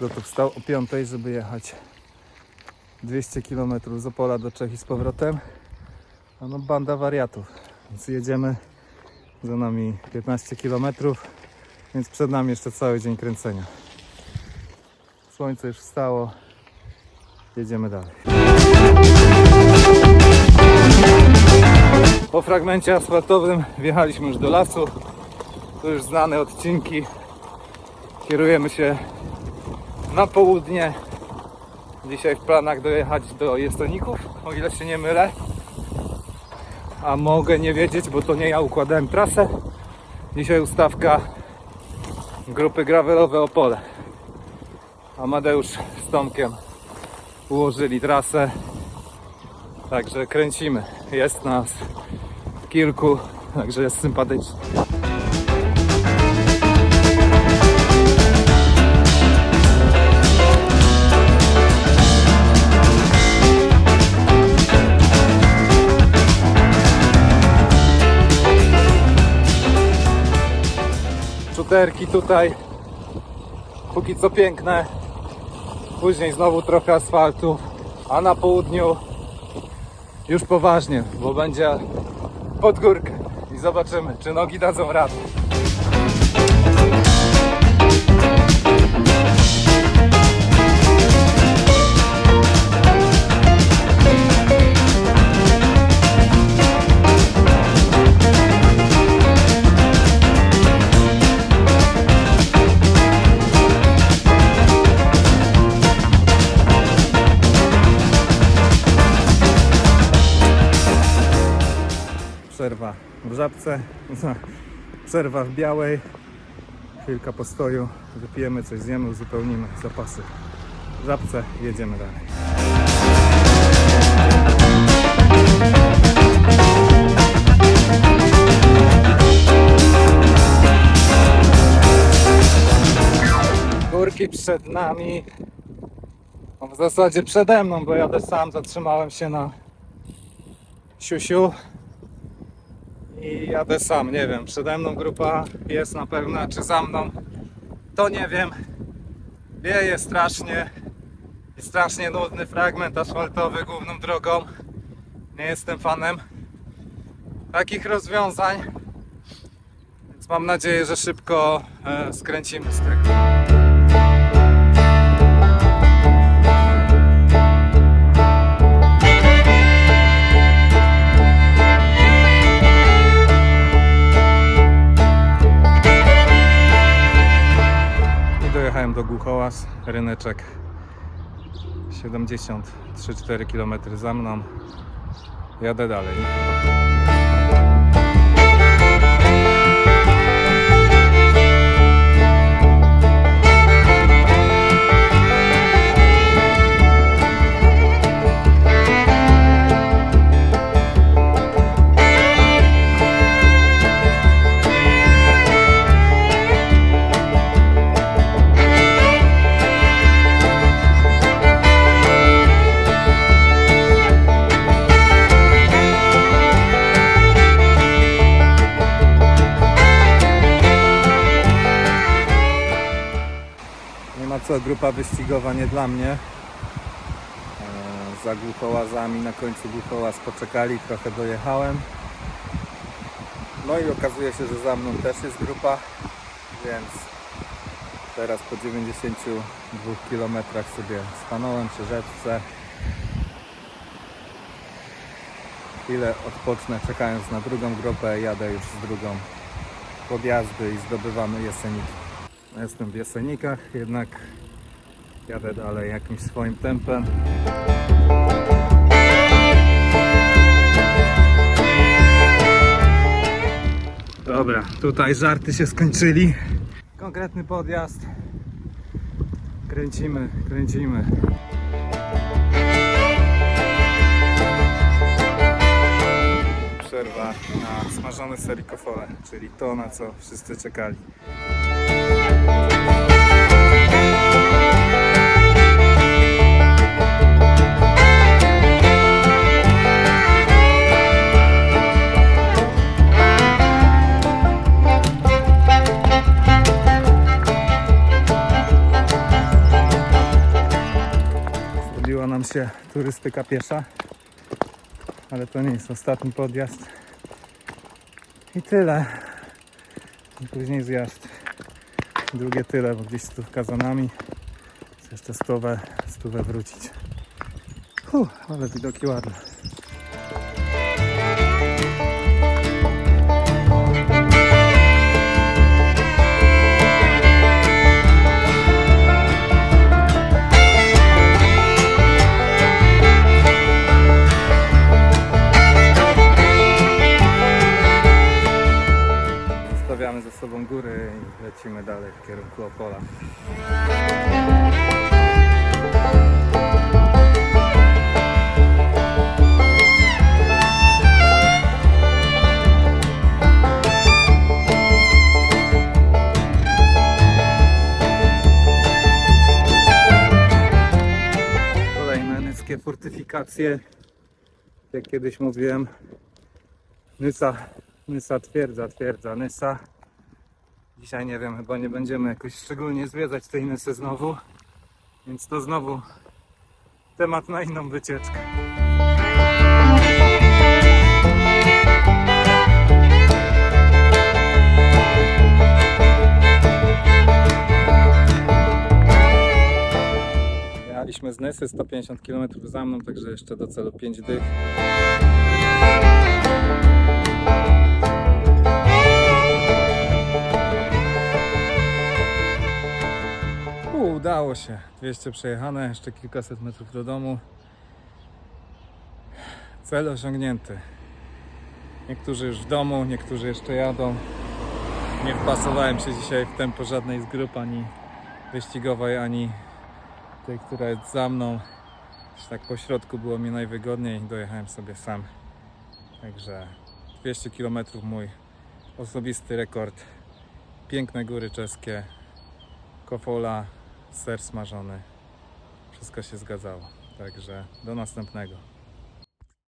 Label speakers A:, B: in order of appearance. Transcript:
A: Gotów wstał o 5, żeby jechać 200 km z Opola do Czech i z powrotem. A no banda wariatów. Więc jedziemy za nami 15 km, więc przed nami jeszcze cały dzień kręcenia. Słońce już wstało. Jedziemy dalej. Po fragmencie asfaltowym wjechaliśmy już do lasu. To już znane odcinki. Kierujemy się na południe. Dzisiaj w planach dojechać do Jestoników, o ile się nie mylę. A mogę nie wiedzieć, bo to nie ja układałem trasę. Dzisiaj ustawka grupy gravelowe Opole. Amadeusz z Tomkiem ułożyli trasę. Także kręcimy. Jest nas kilku, także jest sympatycznie. Czuterki tutaj póki co piękne. Później znowu trochę asfaltu, a na południu już poważnie, bo będzie pod górkę i zobaczymy, czy nogi dadzą radę. Przerwa w żabce, przerwa w białej, chwilka postoju, wypijemy coś, zjemy, uzupełnimy zapasy. W żabce jedziemy dalej. Górki przed nami, w zasadzie przede mną, bo jadę sam, zatrzymałem się na siusiu i jadę sam, nie wiem, przede mną grupa jest na pewno, czy za mną, to nie wiem. Wieje strasznie i strasznie nudny fragment asfaltowy główną drogą. Nie jestem fanem takich rozwiązań, więc mam nadzieję, że szybko e, skręcimy z tego. Głuchołaz, ryneczek 73-4 km za mną. Jadę dalej. Grupa wyścigowa nie dla mnie. E, Za głuchołazami na końcu głuchołaz poczekali, trochę dojechałem. No i okazuje się, że za mną też jest grupa, więc teraz po 92 km sobie stanąłem przy rzeczce. Chwilę odpocznę czekając na drugą grupę, jadę już z drugą podjazdy i zdobywamy Jeseniki. Jestem w Jesenikach, jednak jadę dalej jakimś swoim tempem. Dobra, tutaj żarty się skończyli. Konkretny podjazd. Kręcimy, kręcimy. przerwa na smażone serikofole, czyli to na co wszyscy czekali. Się turystyka piesza, ale to nie jest ostatni podjazd. I tyle. I później zjazd. Drugie tyle, bo gdzieś stówka za nami. Jeszcze stówę, stówę wrócić. Huh, ale widoki ładne. Zostawiamy za sobą góry i lecimy dalej w kierunku Opola. Kolejne nyskie fortyfikacje. Jak kiedyś mówiłem, Nysa, Nysa twierdza, twierdza, Nysa. Dzisiaj nie wiem, chyba nie będziemy jakoś szczególnie zwiedzać tej Nysy znowu. Więc to znowu temat na inną wycieczkę. Jechaliśmy z Nysy 150 km za mną, także jeszcze do celu 5 dych. Udało się. 200 przejechane, jeszcze kilkaset metrów do domu. Cel osiągnięty. Niektórzy już w domu, niektórzy jeszcze jadą. Nie wpasowałem się dzisiaj w tempo żadnej z grup, ani wyścigowej, ani tej, która jest za mną. Tak po środku było mi najwygodniej, dojechałem sobie sam. Także 200 km mój osobisty rekord. Piękne góry czeskie, kofola, ser smażony. Wszystko się zgadzało. Także do następnego.